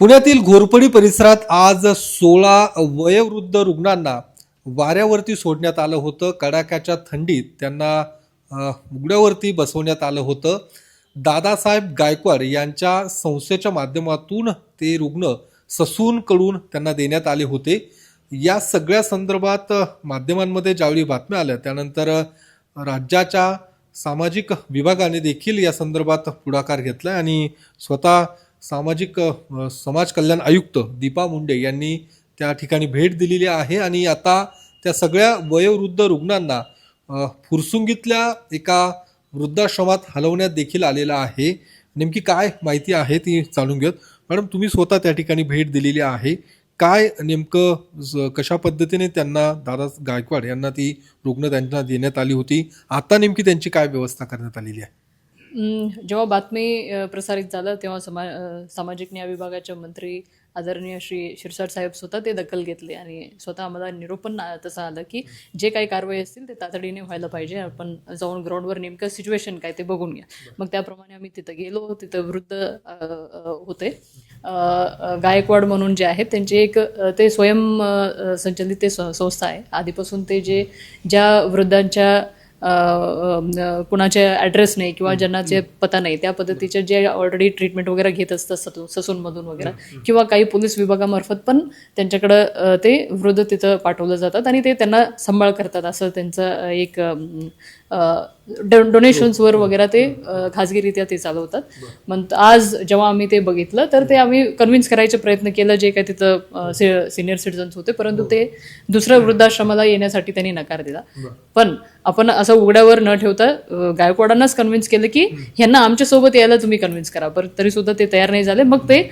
पुण्यातील घोरपडी परिसरात आज सोळा वयोवृद्ध रुग्णांना वाऱ्यावरती सोडण्यात आलं होतं. कडाक्याच्या थंडीत त्यांना उघड्यावरती बसवण्यात आलं होतं. दादासाहेब गायकवाड यांच्या संस्थेच्या माध्यमातून ते रुग्ण ससूनकडून त्यांना देण्यात आले होते. या सगळ्या संदर्भात माध्यमांमध्ये ज्यावेळी बातम्या आल्या त्यानंतर राज्याच्या सामाजिक विभागाने देखील या संदर्भात पुढाकार घेतला आणि स्वतः सामाजिक समाज कल्याण आयुक्त दीपा मुंडे यांनी त्या ठिकाणी भेट दिलेली आहे आणि आता त्या सगळ्या वयोवृद्ध रुग्णांना फुरसुंगीतल्या एका वृद्धाश्रमात हलवण्यात देखील आलेला आहे. नेमकी काय माहिती आहे ती जाणून घेत मॅडम तुम्ही स्वतः त्या ठिकाणी भेट दिलेली आहे. काय नेमकं कशा पद्धतीने त्यांना दादा गायकवाड यांना ती रुग्ण त्यांना देण्यात आली होती? आता नेमकी त्यांची काय व्यवस्था करण्यात आलेली आहे? जेव्हा बातमी प्रसारित झालं तेव्हा समा सामाजिक न्याय विभागाचे मंत्री आदरणीय श्री शिरसाट साहेब स्वतः ते दखल घेतले आणि स्वतः आम्हाला निरोप पण आ- तसं आलं की जे काही कारवाई असतील ते तातडीने व्हायला पाहिजे. आपण जाऊन ग्राउंडवर नेमकं सिच्युएशन काय ते बघून घ्या. मग त्याप्रमाणे आम्ही तिथं गेलो. तिथं वृद्ध होते. गायकवाड म्हणून जे आहेत त्यांचे एक ते स्वयं संचलित ते संस्था आहे. आधीपासून ते जे ज्या वृद्धांच्या कुणाचे ॲड्रेस नाही किंवा ज्यांना जे पता नाही त्या पद्धतीचे जे ऑलरेडी ट्रीटमेंट वगैरे घेत असतात सतू ससूनमधून वगैरे किंवा काही पोलीस विभागामार्फत पण त्यांच्याकडं ते वृद्ध तिथं पाठवलं जातात आणि ते त्यांना सांभाळ करतात असं त्यांचं एक डोनेशन्सवर वगैरे ते खाजगीरित्या ते चालवतात. मग आज जेव्हा आम्ही ते बघितलं तर ते आम्ही कन्व्हिन्स करायचे प्रयत्न केलं जे काय तिथं सिनियर सिटीजन्स होते परंतु ते दुसऱ्या वृद्धाश्रमाला येण्यासाठी त्यांनी नकार दिला. पण आपण असं उघड्यावर न ठेवता गायकवाडांनाच कन्व्हिन्स केलं की ह्यांना आमच्यासोबत यायला तुम्ही कन्व्हिन्स करा. पण तरी सुद्धा ते तयार नाही झाले. मग ते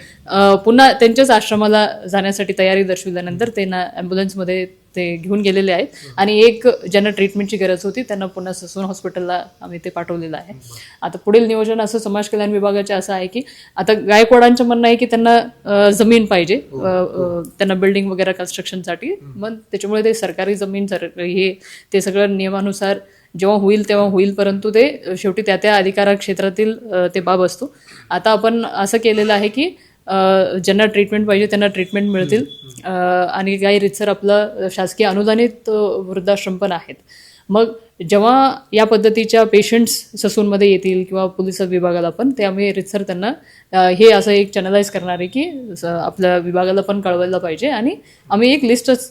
पुन्हा त्यांच्याच आश्रमाला जाण्यासाठी तयारी दर्शविल्यानंतर त्यांना ॲम्ब्युलन्समध्ये ते घेऊन गेलेले आहेत. आणि एक ज्यांना ट्रीटमेंटची गरज होती त्यांना पुन्हा ससून हॉस्पिटलला आम्ही ते पाठवलेलं आहे. आता पुढील नियोजन असं समाज कल्याण विभागाचे असं आहे की आता गायकवाडांचं म्हणणं आहे की त्यांना जमीन पाहिजे. अ, अ, त्यांना बिल्डिंग वगैरे कन्स्ट्रक्शनसाठी मग त्याच्यामुळे ते सरकारी जमीन हे ते सगळं नियमानुसार जेव्हा होईल तेव्हा होईल परंतु ते शेवटी त्या त्या अधिकार क्षेत्रातील ते बाब असतो. आता आपण असं केलेलं आहे की ज्यांना ट्रीटमेंट पाहिजे त्यांना ट्रीटमेंट मिळतील. आणि काही रितसर आपलं शासकीय अनुदानित वृद्धाश्रम पण आहेत. मग जेव्हा या पद्धतीच्या पेशंट्स ससूनमध्ये येतील किंवा पोलीस विभागाला पण ते आम्ही रितसर त्यांना हे असं एक चॅनलाइज करणार आहे की आपल्या विभागाला पण कळवायला पाहिजे आणि आम्ही एक लिस्टच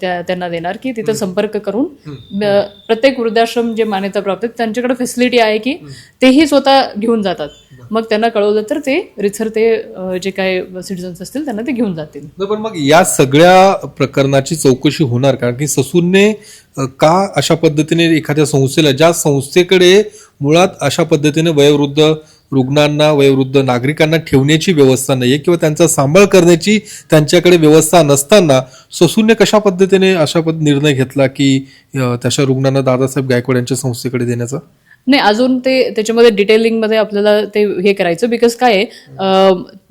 त्यांना देणार की तिथं संपर्क करून प्रत्येक वृद्धाश्रम जे मान्यता प्राप्त त्यांच्याकडे फॅसिलिटी आहे की तेही स्वतः घेऊन जातात. मग त्यांना कळवलं तर ते रितसर ते जे काय सिटिझन्स असतील त्यांना ते घेऊन जातील. पण मग या सगळ्या प्रकरणाची चौकशी होणार कारण की ससूनने का अशा पद्धतीने एखाद्या संस्थेला ज्या संस्थेकडे मुळात अशा पद्धतीने वयोवृद्ध रुग्णांना वयोवृद्ध नागरिकांना ठेवण्याची व्यवस्था नाही आहे किंवा त्यांचा सांभाळ करण्याची त्यांच्याकडे व्यवस्था नसताना ससूनने कशा पद्धतीने अशा पद निर्णय घेतला की तशा रुग्णांना दादासाहेब गायकवाड यांच्या संस्थेकडे देण्याचा? नाही अजून ते त्याच्यामध्ये डिटेलिंगमध्ये आपल्याला ते हे करायचं बिकॉज काय आहे,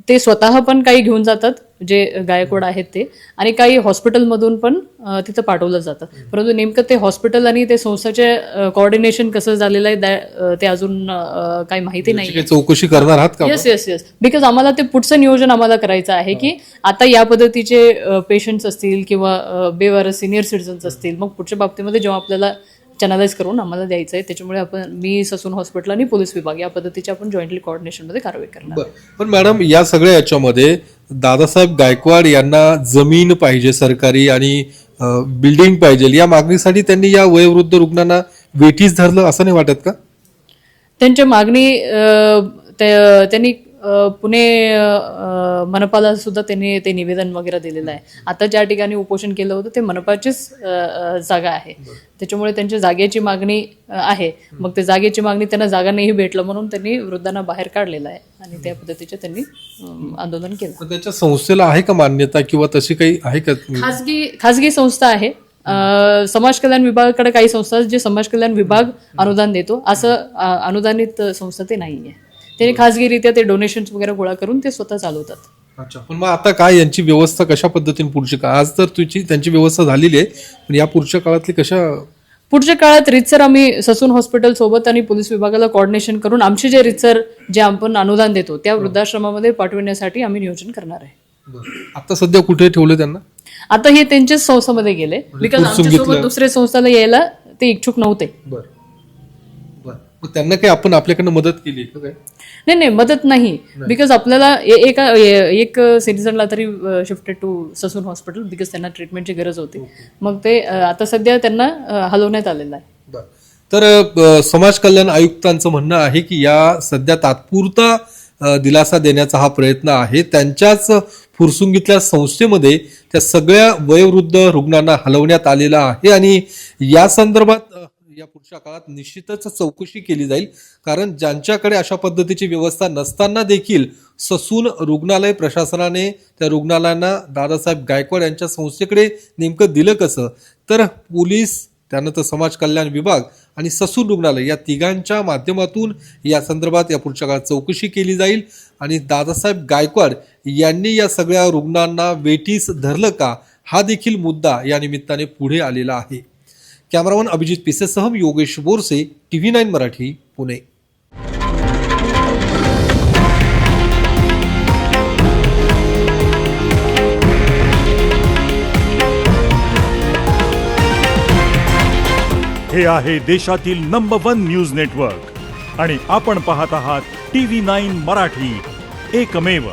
ते स्वतः पण काही घेऊन जातात जे गायकवाड आहेत ते. आणि काही हॉस्पिटलमधून पण तिथं पाठवलं जातं. परंतु नेमकं ते हॉस्पिटल आणि ते संस्थाचे कॉर्डिनेशन कसं झालेलं आहे ते अजून काही माहिती नाही चौकशी करणार आहात का येस येस येस बिकॉज आम्हाला ते पुढचं नियोजन आम्हाला करायचं आहे की आता या पद्धतीचे पेशंट्स असतील किंवा अ, बेवारस सिनियर सिटीजन्स असतील मग पुढच्या बाबतीमध्ये जेव्हा आपल्याला चॅनलाइज करून आम्हाला द्यायचं आहे त्याच्यामुळे आपण मी ससून हॉस्पिटल आणि पोलीस विभाग या पद्धतीचे आपण जॉईंटली कॉर्डिनेशनमध्ये कारवाई करणार. पण मॅडम या सगळ्या याच्यामध्ये दादासाहेब गायकवाड यांना जमीन पाहिजे सरकारी आणि बिल्डिंग पाहिजे. या मागणीसाठी त्यांनी या वयोवृद्ध रुग्णांना वेठीस धरलं असं नाही वाटत का? त्यांच्या मागणी ते- त्यांनी अ, पुणे मनपाला सुद्धा त्यांनी ते निवेदन वगैरे दिलेलं आहे. आता ज्या ठिकाणी उपोषण केलं होतं ते मनपाचीच जागा आहे. त्याच्यामुळे त्यांच्या जागेची मागणी आहे. मग ते जागेची मागणी त्यांना जागा नाही भेटलं म्हणून त्यांनी वृद्धांना बाहेर काढलेलं आहे आणि त्या पद्धतीचे त्यांनी आंदोलन केलं. त्याच्या संस्थेला आहे का मान्यता किंवा तशी काही आहे का? खाजगी खाजगी संस्था आहे. समाज कल्याण विभागाकडे काही संस्था जे समाज कल्याण विभाग अनुदान देतो. असं अनुदानित संस्था ते नाही आहे ते खाजगीरित्या ते डोनेशन्स वगैरे गोळा करून ते स्वतः चालवतात. अच्छा पण मग आता काय यांची व्यवस्था कशा पद्धतीने पुढची का? आज तर तुझी त्यांची व्यवस्था झालेली आहे पण या पुढच्या काळातली कशा पुढच्या काळात रितसर आम्ही ससून हॉस्पिटल सोबत आणि पोलीस विभागाला कॉर्डिनेशन करून आमचे जे रितसर जे आपण अनुदान देतो त्या वृद्धाश्रमामध्ये पाठविण्यासाठी आम्ही नियोजन करणार आहे. आता सध्या कुठे ठेवलं त्यांना? आता हे त्यांच्याच संस्थामध्ये गेले. बिकॉज आमच्यासोबत दुसऱ्या संस्थाला यायला ते इच्छुक नव्हते. त्यांना काही आपण आपल्याकडनं मदत केली का काय? नाही नाही मदत नाही. बिकॉज आपल्याला ए- एका ए- एक सिटीजनला तरी shifted to Sassoon hospital because त्यांना ट्रीटमेंटची गरज होती. मग ते अ, आता सध्या त्यांना अ, हलवण्यात आलेलं आहे. तर अ, समाज कल्याण आयुक्तांचं म्हणणं आहे की या सध्या तात्पुरता अ, दिलासा देण्याचा हा प्रयत्न आहे. त्यांच्याच फुरसुंगीतल्या संस्थेमध्ये त्या सगळ्या वयोवृद्ध रुग्णांना हलवण्यात आलेलं आहे आणि या संदर्भात अ, या पुढच्या काळात निश्चितच चौकशी केली जाईल. कारण ज्यांच्याकडे अशा पद्धतीची व्यवस्था नसताना देखील ससून रुग्णालय प्रशासनाने त्या रुग्णालयांना दादासाहेब गायकवाड यांच्या संस्थेकडे नेमकं दिलं कसं? तर पोलीस त्यानंतर समाज कल्याण विभाग आणि ससून रुग्णालय या तिघांच्या माध्यमातून या संदर्भात या पुढच्या काळात चौकशी केली जाईल. आणि दादासाहेब गायकवाड यांनी या सगळ्या रुग्णांना वेठीस धरलं का? हा देखील मुद्दा या निमित्ताने पुढे आलेला आहे. Cameraman Abhijit पिसेसह Yogesh Borse T V nine Marathi Pune. हे आहे देशातील नंबर वन न्यूज नेटवर्क आणि आपण पाहत आहात टी व्ही नाईन मराठी. एकमेव